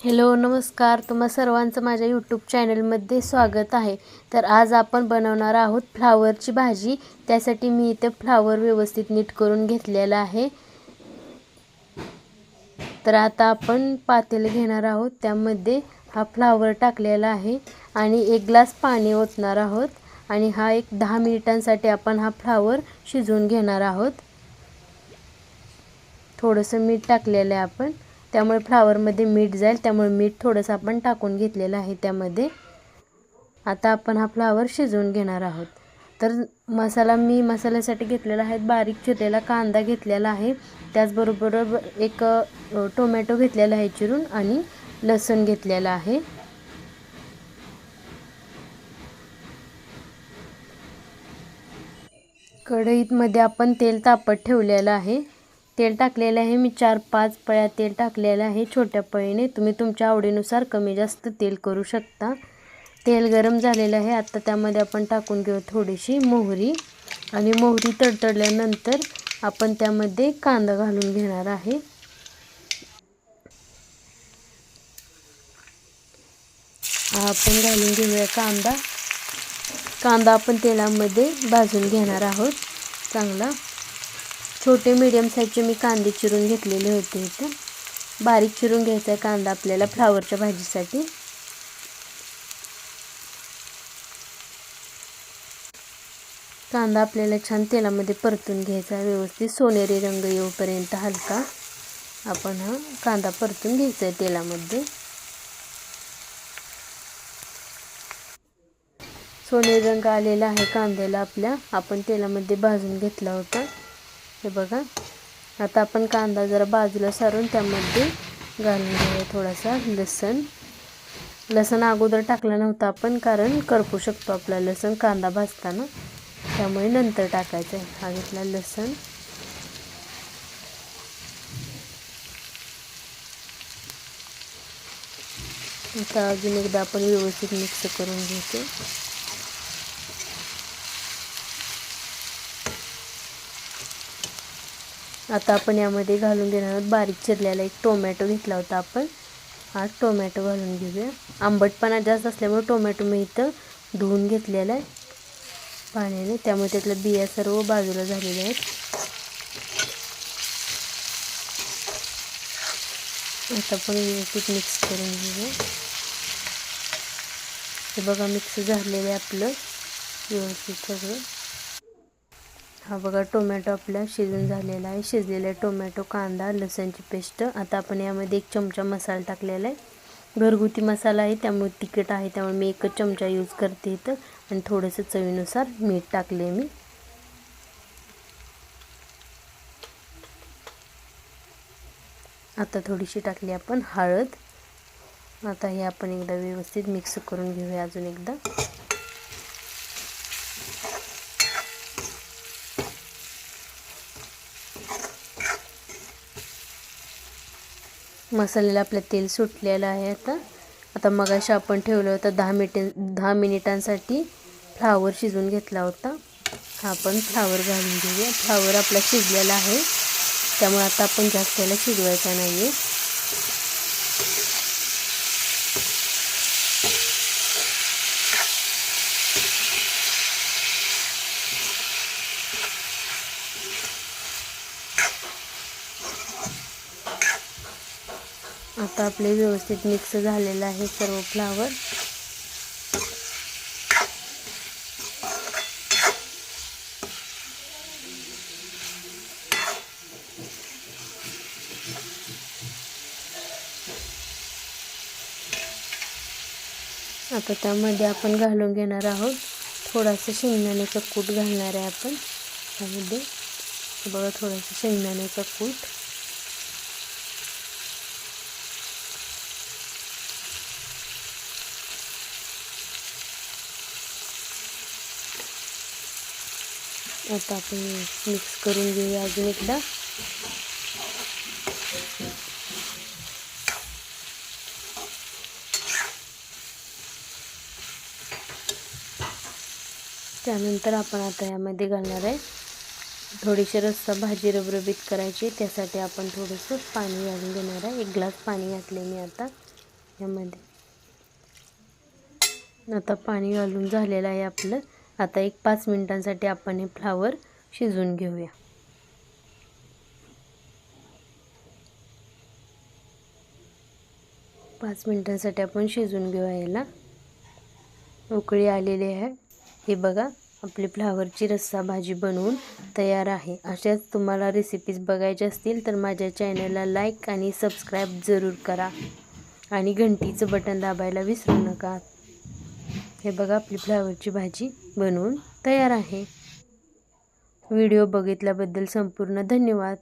Hello नमस्कार. तुम्हा सर्वांचं माझ्या यूट्यूब चॅनलमध्ये स्वागत आहे. तर आज आपण बनवणार आहोत फ्लावरची भाजी. त्यासाठी मी इथे फ्लावर व्यवस्थित नीट करून घेतलेला आहे. तर आता आपण पातेलं घेणार आहोत. त्यामध्ये हा फ्लावर टाकलेला आहे आणि एक ग्लास पाणी ओतणार आहोत. आणि हा एक दहा मिनिटांसाठी आपण हा फ्लावर शिजवून घेणार आहोत. थोडंसं मीठ टाकलेलं आहे आपण. त्यामुळे फ्लावरमध्ये मीठ जाईल. त्यामुळे मीठ थोडंसं आपण टाकून घेतलेलं आहे त्यामध्ये. आता आपण हा फ्लावर शिजवून घेणार आहोत. तर मसाला मी मसाल्यासाठी घेतलेला आहे. बारीक चिरलेला कांदा घेतलेला आहे. त्याचबरोबर एक टोमॅटो घेतलेला आहे चिरून आणि लसूण घेतलेला आहे. कढईतमध्ये आपण तेल तापत ठेवलेलं आहे. तेल टाकलेलं आहे. मी चार पाच पळ्या तेल टाकलेलं आहे. छोट्या पळीने तुम्ही तुमच्या आवडीनुसार कमी जास्त तेल करू शकता. तेल गरम झालेलं आहे. आत्ता त्यामध्ये आपण टाकून घेऊ थोडीशी मोहरी आणि मोहरी तडतडल्यानंतर आपण त्यामध्ये कांदा घालून घेणार आहे. आपण घालून घेऊया कांदा. कांदा आपण तेलामध्ये भाजून घेणार आहोत. चांगला. छोटे मीडियम साईजचे मी कांदे चिरून घेतलेले होते इथे. बारीक चिरून घ्यायचा आहे कांदा आपल्याला फ्लावरच्या भाजीसाठी. कांदा आपल्याला छान तेलामध्ये परतून घ्यायचा आहे व्यवस्थित. सोनेरी रंग येऊपर्यंत हलका आपण हा कांदा परतून घ्यायचा आहे तेलामध्ये. सोनेरी रंग आलेला आहे कांद्याला आपल्या. आपण तेलामध्ये भाजून घेतला होता. हे बघा. आता आपण कांदा जरा बाजूला सारून त्यामध्ये घालून घेऊया थोडासा लसण. लसण अगोदर टाकला नव्हता आपण कारण करपू शकतो आपला लसण कांदा भाजताना. त्यामुळे नंतर टाकायचं आहे. हा घेतला लसण. आता अजून एकदा आपण व्यवस्थित मिक्स करून घेतो. आता आपण यामध्ये घालून घेणार आहोत बारीक चिरलेला एक टोमॅटो घेतला होता आपण. हा टोमॅटो घालून घेऊया. आंबटपणा जास्त असल्यामुळे टोमॅटो मी इथं धुवून घेतलेला आहे पाण्याने. त्यामुळे त्यातल्या बिया सर्व बाजूला झालेल्या आहेत. आता आपण व्यवस्थित मिक्स करून घेऊया. हे बघा मिक्स झालेलं आहे आपलं. व्यवस्थित सगळं. हा बघा टोमॅटो आपला शिजून झालेला आहे. शिजलेला टोमॅटो कांदा लसणची पेस्ट. आता आपण यामध्ये एक चमचा मसाला टाकलेला आहे. घरगुती मसाला आहे त्यामुळे तिखट आहे त्यामुळे मी एकच चमचा यूज करते इथं. आणि थोडंसं चवीनुसार मीठ टाकले मी. आता थोडीशी टाकली आपण हळद. आता हे आपण एकदा व्यवस्थित मिक्स करून घेऊया अजून एकदा. मसाल्याला आपलं तेल सुटलेलं आहे आता. आता मगाशी आपण ठेवलं होतं दहा मिनिटे दहा मिनिटांसाठी फ्लावर शिजून घेतला होता. हा आपण फ्लावर घालून घेऊया. फ्लावर आपला शिजलेला आहे. त्यामुळे आता आपण जास्त त्याला शिजवायचा नाही आहे आता आपले व्यवस्थित मिक्स झालेलं आहे सर्व फ्लावर आता त्यामध्ये आपण घालून घेणार आहोत थोडासा शेंगदाण्याचा कूट घालणार आहे आपण. त्यामध्ये बघा थोडासा शेंगदाण्याचा कूट. आता आपण मिक्स करून घेऊया अजून एकदा. त्यानंतर आपण आता यामध्ये घालणार आहे थोडीशी रस्सा भाजी रबरबीत करायची. त्यासाठी आपण थोडंसं पाणी घालून घेणार आहे. एक ग्लास पाणी घातले मी आता यामध्ये. आता पाणी घालून झालेलं आहे आपलं. आता एक पाच मिनटांसाठी आपण हे फ्लावर शिजवून घेऊया. पाच मिनटांसाठी आपण शिजवून घेऊया याला. उकळी आलेली आहे. हे बघा आपली फ्लावरची रस्सा भाजी बनवून तयार आहे. अशाच तुम्हाला रेसिपीज बघायच्या असतील तर माझ्या चॅनलला लाईक आणि सबस्क्राईब जरूर करा. आणि घंटीचं बटन दाबायला विसरू नका. हे बघा आपली फ्लावरची भाजी बनवून तयार आहे. व्हिडिओ बघितल्याबद्दल संपूर्ण धन्यवाद.